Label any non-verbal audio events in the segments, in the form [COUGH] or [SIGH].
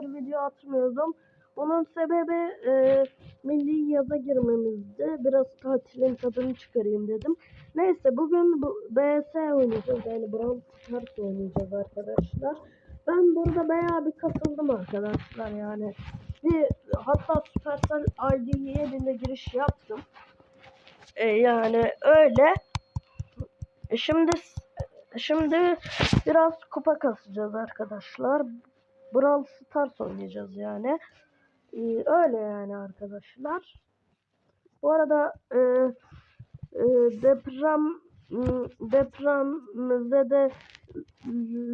zamandır video atmıyordum. Onun sebebi e, milli yaza girmemizdi. Biraz tatilin tadını çıkarayım dedim. Neyse bugün bu BS oynayacağız. Yani Brawl Stars oynayacağız arkadaşlar. Ben burada bayağı bir katıldım arkadaşlar yani. Bir hatta Supercell ID'ye bile giriş yaptım. E, yani öyle. E, Şimdi şimdi biraz kupa kasacağız arkadaşlar. Brawl Stars oynayacağız yani. E, öyle yani arkadaşlar. Bu arada e, e, deprem depremde de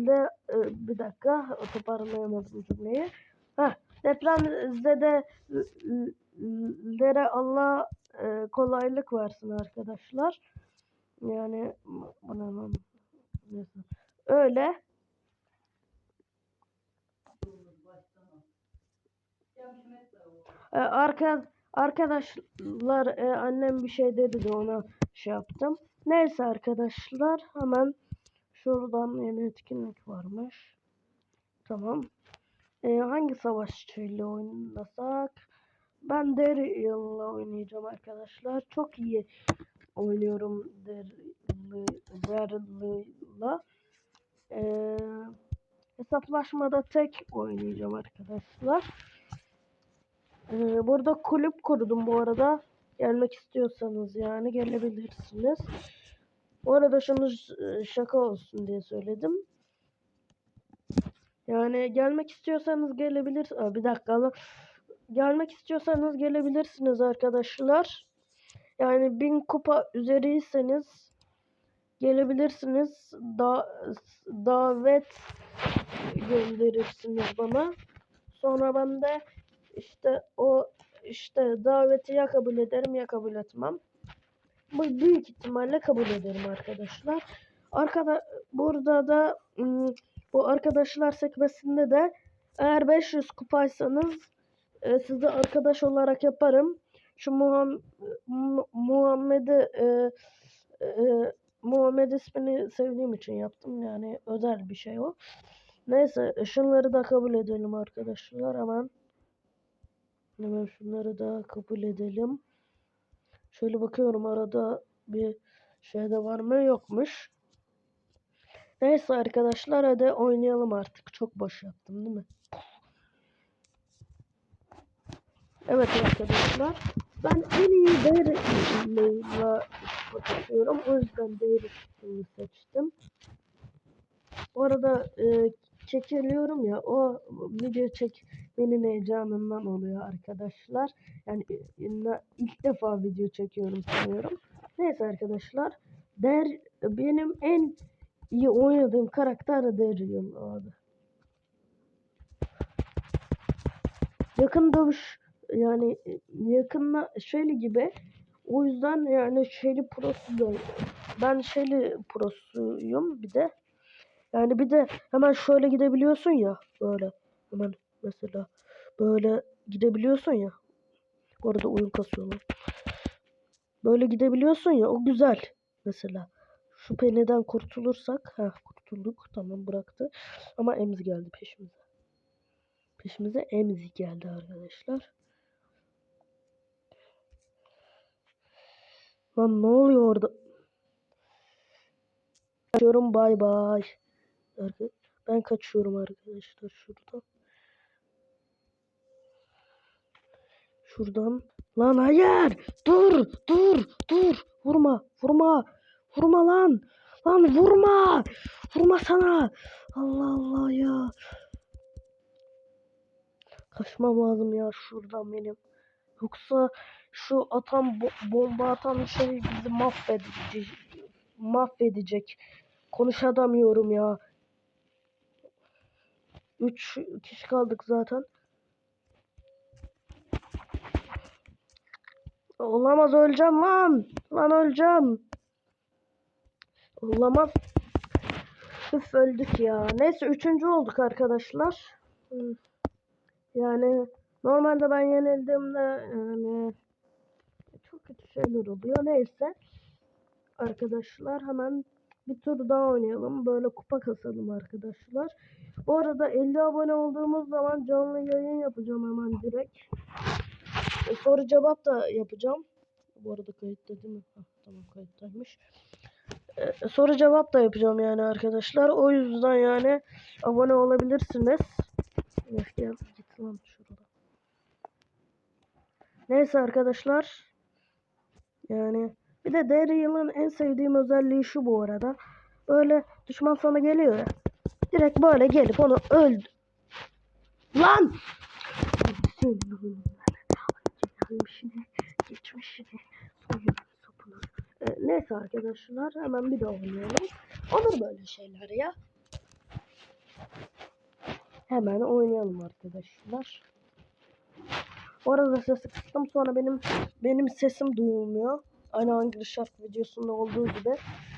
de, e, bir dakika toparlayamadım cümleyi. Heh, depremde de Allah e, kolaylık versin arkadaşlar. Yani bana. Öyle. E, arka, arkadaşlar e, annem bir şey dedi de ona şey yaptım. Neyse arkadaşlar hemen şuradan yeni etkinlik varmış. Tamam. E, hangi savaşçıyla oynasak? Ben Daryl'la oynayacağım arkadaşlar. Çok iyi oynuyorum Daryl'la. Ee, hesaplaşmada tek oynayacağım arkadaşlar. Ee, burada kulüp kurdum bu arada. Gelmek istiyorsanız yani gelebilirsiniz. Bu arada şunu ş- şaka olsun diye söyledim. Yani gelmek istiyorsanız gelebilir. Aa, bir dakika ama gelmek istiyorsanız gelebilirsiniz arkadaşlar. Yani bin kupa üzeriyseniz gelebilirsiniz. Da davet gönderirsiniz bana. Sonra ben de işte o işte daveti ya kabul ederim ya kabul etmem. Bu büyük ihtimalle kabul ederim arkadaşlar. Arkada burada da ım, bu arkadaşlar sekmesinde de eğer 500 kupaysanız e, sizi arkadaş olarak yaparım. Şu Muham Mu- Muhammed'i e, e, Muhammed ismini sevdiğim için yaptım. Yani özel bir şey o. Neyse şunları da kabul edelim arkadaşlar hemen. Hemen şunları da kabul edelim. Şöyle bakıyorum arada bir şey de var mı yokmuş. Neyse arkadaşlar hadi oynayalım artık. Çok boş yaptım değil mi? Evet arkadaşlar. Ben en iyi Dary'la bakıyorum. O yüzden Dary'ı seçtim. Bu arada e, çekiliyorum ya o video çekmenin heyecanından oluyor arkadaşlar. Yani e, ilk defa video çekiyorum sanıyorum. Neyse arkadaşlar. Der benim en iyi oynadığım karakter Daryl abi. Yakın dövüş yani e, yakınla şöyle gibi. O yüzden yani Shelly prosu da ben Shelly prosuyum bir de. Yani bir de hemen şöyle gidebiliyorsun ya böyle hemen mesela böyle gidebiliyorsun ya. Bu arada oyun kasıyor lan. Böyle gidebiliyorsun ya o güzel mesela. Şu peneden kurtulursak ha kurtulduk tamam bıraktı. Ama Emz geldi peşimize. Peşimize Emz geldi arkadaşlar. Lan ne oluyor orada? Kaçıyorum bay bay. Ben kaçıyorum arkadaşlar şuradan. Şuradan. Lan hayır. Dur. Dur. Dur. Vurma. Vurma. Vurma lan. Lan vurma. Vurma sana. Allah Allah ya. Kaçmam lazım ya şuradan benim. Yoksa şu atan bo- bomba atan şey bizi mahvedecek. Mahvedecek. Konuşamıyorum ya. Üç kişi kaldık zaten. Olamaz öleceğim lan. Lan öleceğim. Olamaz. Üf öldük ya. Neyse üçüncü olduk arkadaşlar. Hmm. Yani normalde ben yenildiğimde yani çok kötü şeyler oluyor. Neyse. Arkadaşlar hemen bir tur daha oynayalım. Böyle kupa kasalım arkadaşlar. Bu arada 50 abone olduğumuz zaman canlı yayın yapacağım hemen direkt. E, soru cevap da yapacağım. Bu arada kayıtta değil mi? Hah, tamam kayıttaymış. E, soru cevap da yapacağım yani arkadaşlar. O yüzden yani abone olabilirsiniz. Öf, gel git lan şurada. Neyse arkadaşlar. Yani bir de Daryl'ın en sevdiğim özelliği şu bu arada. Böyle düşman sana geliyor ya. Direkt böyle gelip onu öldü. Lan! Geçmişini, geçmişini, soyunu, sopunu. Ee, neyse arkadaşlar hemen bir de oynayalım. Olur böyle şeyler ya. Hemen oynayalım arkadaşlar. Bu arada sesi kıstım sonra benim benim sesim duyulmuyor. Aynı hangi şarkı videosunda olduğu gibi.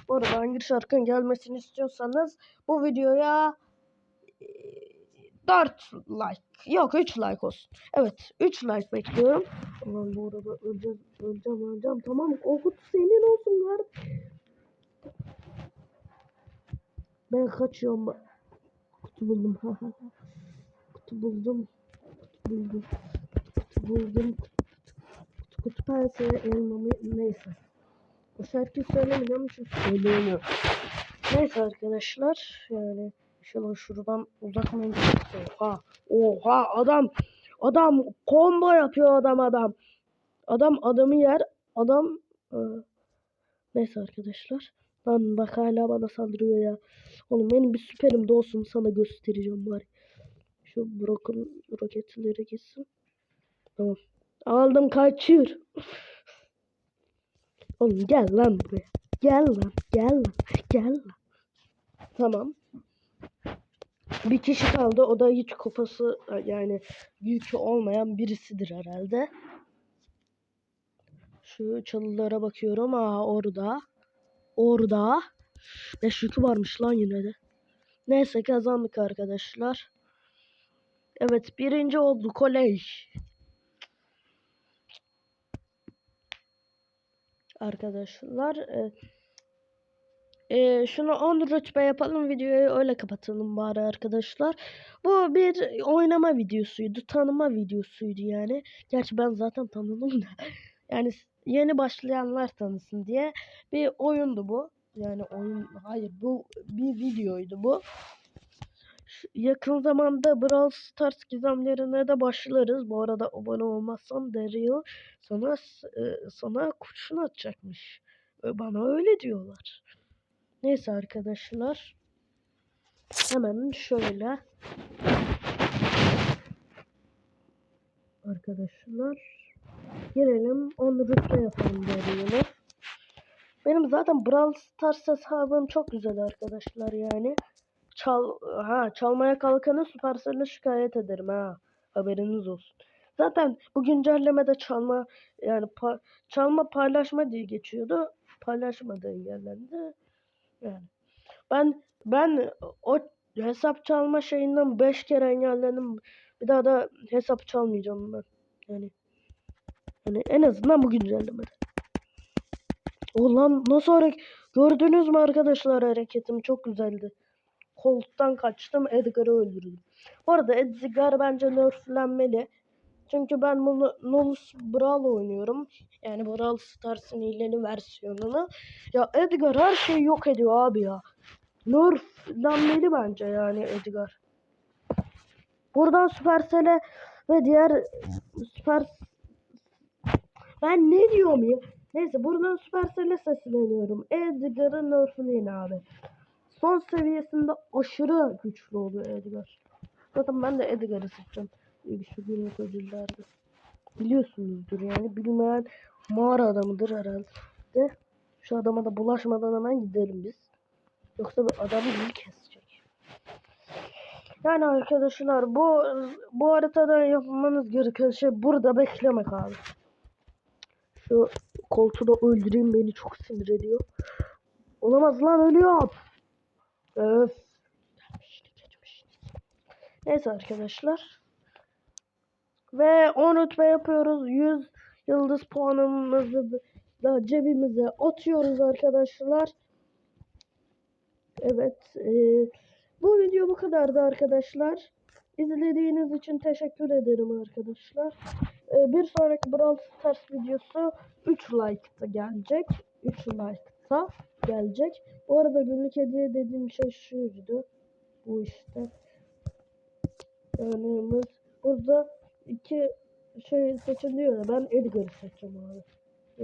Bu arada hangi şarkının gelmesini istiyorsanız bu videoya 4 like yok 3 like olsun. Evet 3 like bekliyorum. Aman bu arada öleceğim öleceğim öleceğim tamam o kutu senin olsun kardeşim. Ben kaçıyorum. [LAUGHS] Kutu buldum. kutu buldum. Kutu buldum. Kutu buldum. Kutu kutu pense elmamı neyse. O şarkıyı söylemiyorum çünkü söyleyemiyorum. Neyse arkadaşlar yani inşallah şuradan uzakmayın. Oha oha adam adam combo yapıyor adam adam. Adam adamı yer adam e, neyse arkadaşlar. Lan bak hala bana saldırıyor ya. Oğlum benim bir süperim de sana göstereceğim bari. Şu Brock'un roketleri gitsin. Tamam. Aldım kaçır. Oğlum gel lan buraya. Gel lan. Gel lan. Gel lan. Tamam. Bir kişi kaldı. O da hiç kupası yani yükü olmayan birisidir herhalde. Şu çalılara bakıyorum. Aa orada. Orada. Beş yükü varmış lan yine de. Neyse kazandık arkadaşlar. Evet birinci oldu kolej. Arkadaşlar. E, e, şunu 10 rütbe yapalım videoyu öyle kapatalım bari arkadaşlar. Bu bir oynama videosuydu. Tanıma videosuydu yani. Gerçi ben zaten tanıdım da. [LAUGHS] Yani yeni başlayanlar tanısın diye bir oyundu bu. Yani oyun hayır bu bir videoydu bu. Yakın zamanda Brawl Stars gizemlerine de başlarız. Bu arada abone olmazsan Daryl sana e, sana kurşun atacakmış. Bana öyle diyorlar. Neyse arkadaşlar. Hemen şöyle. Arkadaşlar. Girelim. Onu rütbe yapalım Daryl'ı. Benim zaten Brawl Stars hesabım çok güzel arkadaşlar yani. Çal ha çalmaya kalkanı Supercell'e şikayet ederim ha. Haberiniz olsun. Zaten bu güncellemede çalma yani pa- çalma paylaşma diye geçiyordu. Paylaşma da engellendi. Yani ben ben o hesap çalma şeyinden 5 kere engellendim. Bir daha da hesap çalmayacağım ben. Yani yani en azından bu güncellemede. Ulan nasıl hareket gördünüz mü arkadaşlar hareketim çok güzeldi. Koltuktan kaçtım Edgar'ı öldürdüm. Bu arada Edgar bence nerflenmeli. Çünkü ben bunu Nolus Brawl oynuyorum. Yani Brawl Stars'ın yeni versiyonunu. Ya Edgar her şeyi yok ediyor abi ya. Nerflenmeli bence yani Edgar. Buradan Supercell'e ve diğer Süper ben ne diyorum ya? Neyse buradan Supercell'e sesleniyorum. Edgar'ın nerfleyin abi. Son seviyesinde aşırı güçlü oluyor Edgar. Zaten ben de Edgar'ı. İlk şu günlük ödüllerde. Biliyorsunuzdur yani. Bilmeyen mağara adamıdır herhalde. Şu adama da bulaşmadan hemen gidelim biz. Yoksa bu adam bizi kesecek. Yani arkadaşlar bu bu haritada yapmanız gereken şey burada beklemek abi. Şu koltuğu da öldüreyim beni çok sinir ediyor. Olamaz lan ölüyorum. Öf. Neyse arkadaşlar. Ve 10 rütbe yapıyoruz. 100 yıldız puanımızı da cebimize atıyoruz arkadaşlar. Evet. eee, bu video bu kadardı arkadaşlar. İzlediğiniz için teşekkür ederim arkadaşlar. Eee, bir sonraki Brawl Stars videosu 3 like'ta gelecek. 3 like'ta gelecek. Bu arada günlük hediye dediğim şey şuydu. Bu işte. Örneğimiz. Burada iki şey seçiliyor. Ben Edgar'ı seçeceğim abi.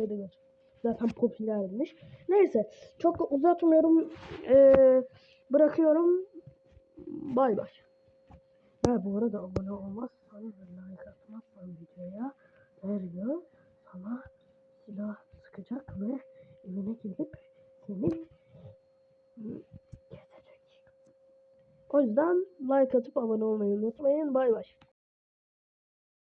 Edgar. Zaten popülermiş. Neyse. Çok uzatmıyorum. Ee, bırakıyorum. Bay bay. Ha bu arada abone olmazsan like atmazsan videoya Derya sana silah sıkacak ve evine gelip seni kesecek. O yüzden like atıp abone olmayı unutmayın. Bay bay.